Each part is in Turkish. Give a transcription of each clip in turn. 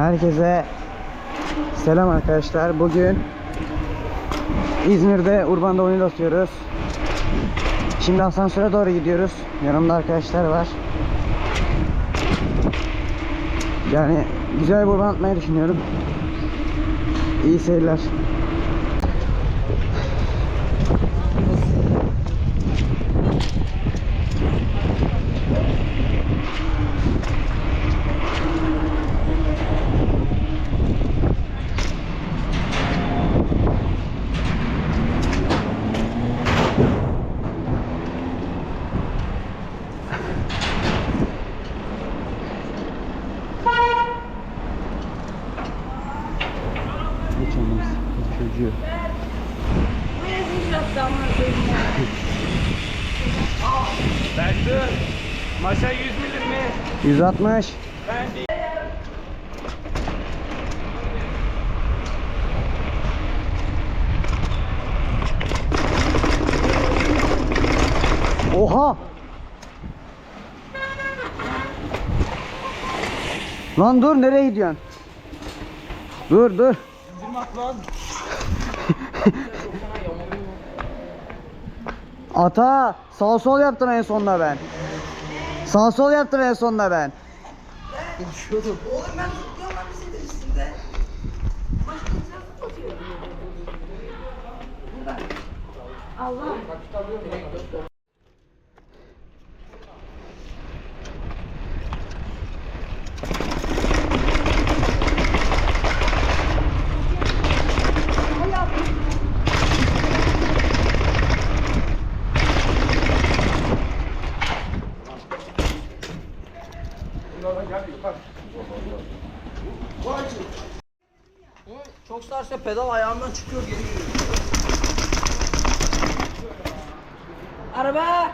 Herkese selam arkadaşlar. Bugün İzmir'de Urban'da oyun atıyoruz. Şimdi asansöre doğru gidiyoruz. Yanımda arkadaşlar var. Yani güzel bir urban atmayı düşünüyorum. İyi seyirler. 160. Ben değil. Oha! Lan dur nereye gidiyorsun? Dur dur. Ata sağ sol yaptım en sonunda ben. Sağ sol yaptım en sonunda ben. Oğlum ben tutuyorum lan bizi üstünde. Başka insan tutuyor. Burada. Allah. Çok sarsa pedal ayağımdan çıkıyor geri geliyor. Araba.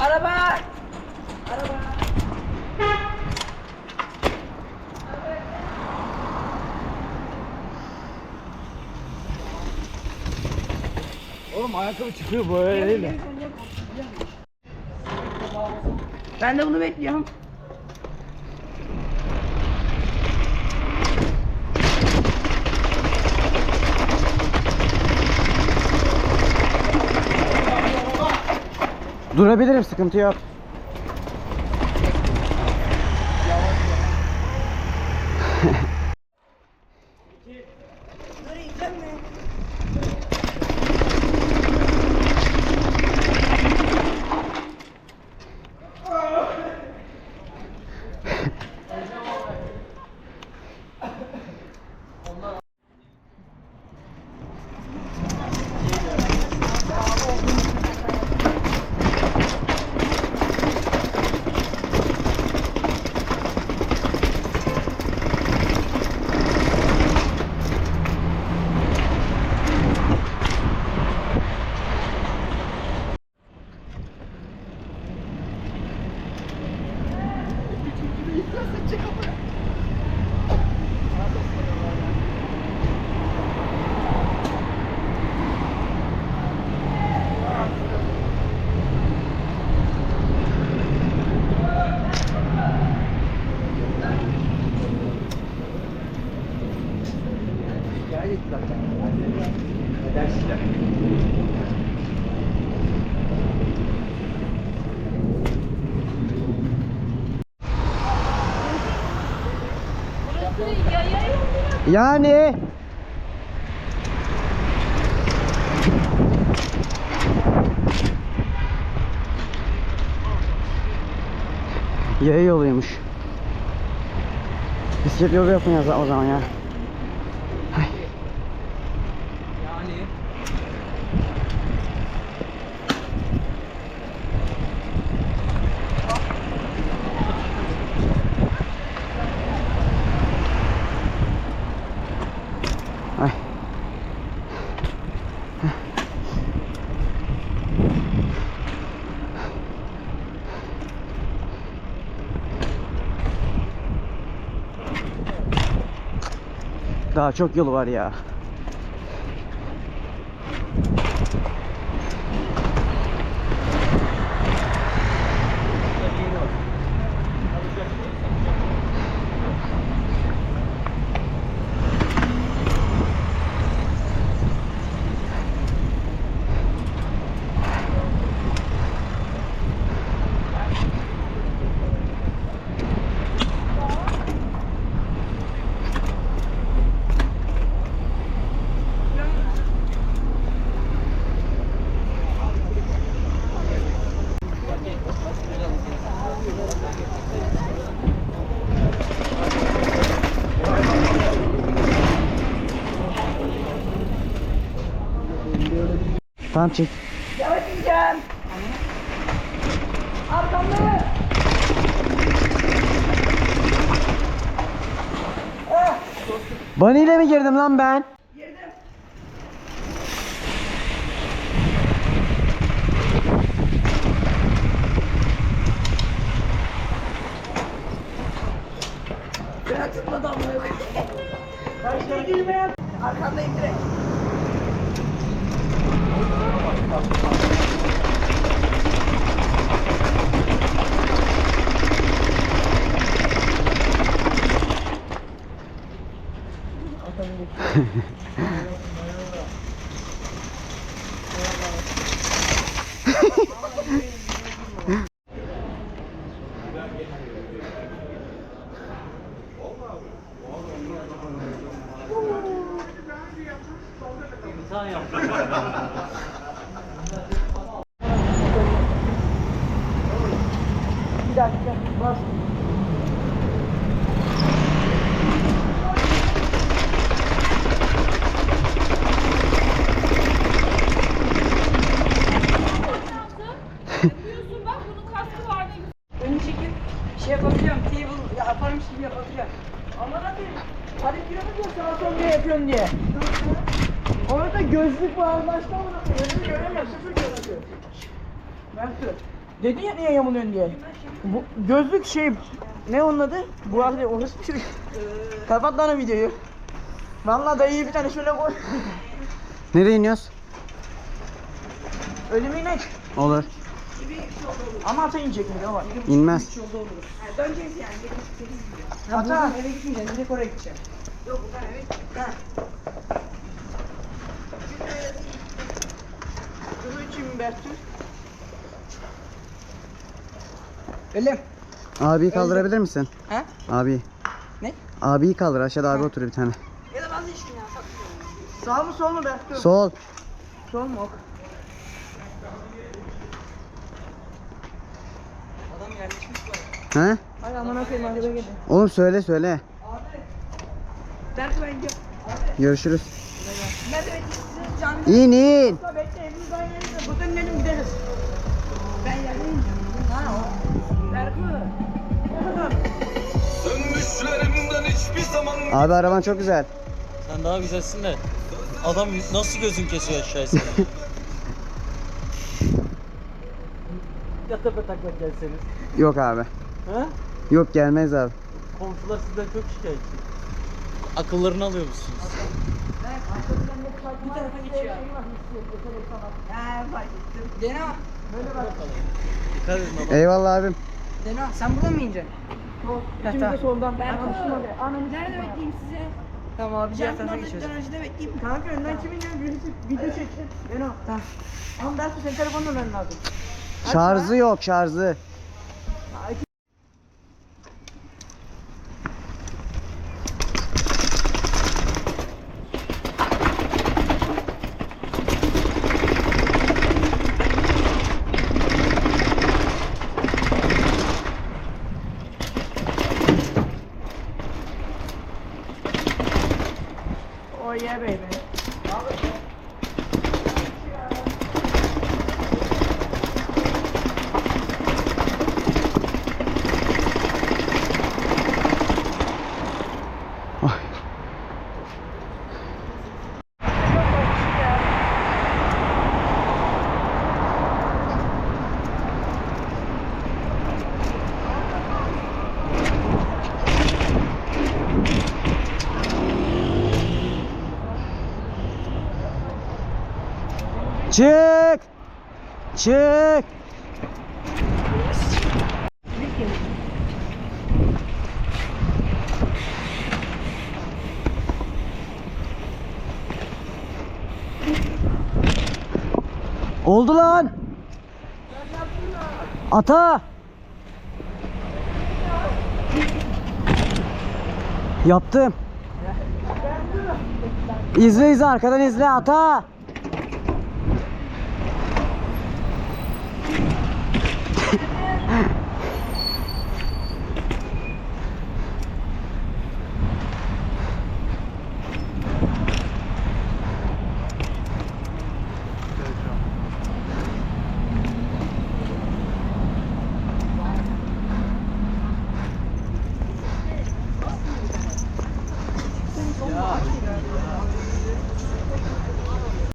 Araba. Oğlum ayakkabı çıkıyor böyle değil mi? Ben de bunu bekliyorum. Durabilirim sıkıntı yok. Yani Yaya yoluymuş. Bisiklet yolu yapmayacağız o zaman ya. Daha çok yolu var ya. Tamam çek. Yavaş ineceğim. Arkamda. Bunny ile mi girdim lan ben? Girdim. Bırak tutmadı amına koyayım. Ben şey girmeye Arkandayım direkt. Bir dakika. Bas. Yapıyorsun bak bunun kaskı var ne güzel. Önü çekip şey yapabiliyorum. Table yaparmış gibi yapabiliyorum. Ama da bir Hadi diyorum ya sağa sol diye yapıyorsun diye. Orada gözlük var başta mı? Önümü göremiyorum. Sıfır görüyor. Mert'e. Dedin ya niye yamuluyorsun diye. Bu gözlük şey ne onun adı? Bu arada orası bir şey. Kapat lan o videoyu. Vallahi dayıyı bir tane şöyle koy. Nereye iniyoruz? Ölümü inek. Olur. Ama ata inecek mi? Ne var? İnmez. Döneceğiz yani. Ata. eve gitmeyeceğiz. Direkt oraya gideceğim. Yok ben eve gideceğim. Dur için Bertül. Elim. Abiyi kaldırabilir misin? He? Abi. Ne? Abiyi kaldır. Aşağıda abi oturuyor bir tane. Ya da bazı işin ya. Sağ mı sol mu Bertül? Sol. Sol mu? ok? Adam yerleşmiş var. He? Hadi aman okuyayım hadi gelin. Oğlum söyle söyle. Bertül ben gidiyorum. Görüşürüz. Ben de sizi canlı. İn in. Bekle evimiz aynı yerde. Buradan inelim gideriz. Ben yerdeyim. Ha o. Abi araban çok güzel. Sen daha güzelsin de. Adam nasıl gözün kesiyor aşağıya seni? ya tepe taklak gelseniz. Yok abi. Ha? Yok gelmez abi. Komşular sizden çok şikayetçi. Akıllarını alıyor musunuz? Bu tarafa geçiyor. Fark ettim. Dena. Böyle bak. Eyvallah abim. Dena sen buradan mı ineceksin? Yok. İkimiz de soldan. Ben Berkut. Anamı Nerede bekleyeyim size? Tamam abi diğer tarafa geçiyoruz. önce bekleyeyim. Kanka önden kim iniyor? Birisi video çeksin. Dena. Tamam. Ama Berkut senin telefonla önden lazım. Şarjı yok şarjı. Çık. Çık. Oldu lan. Ata. Yaptım. İzle izle arkadan izle ata.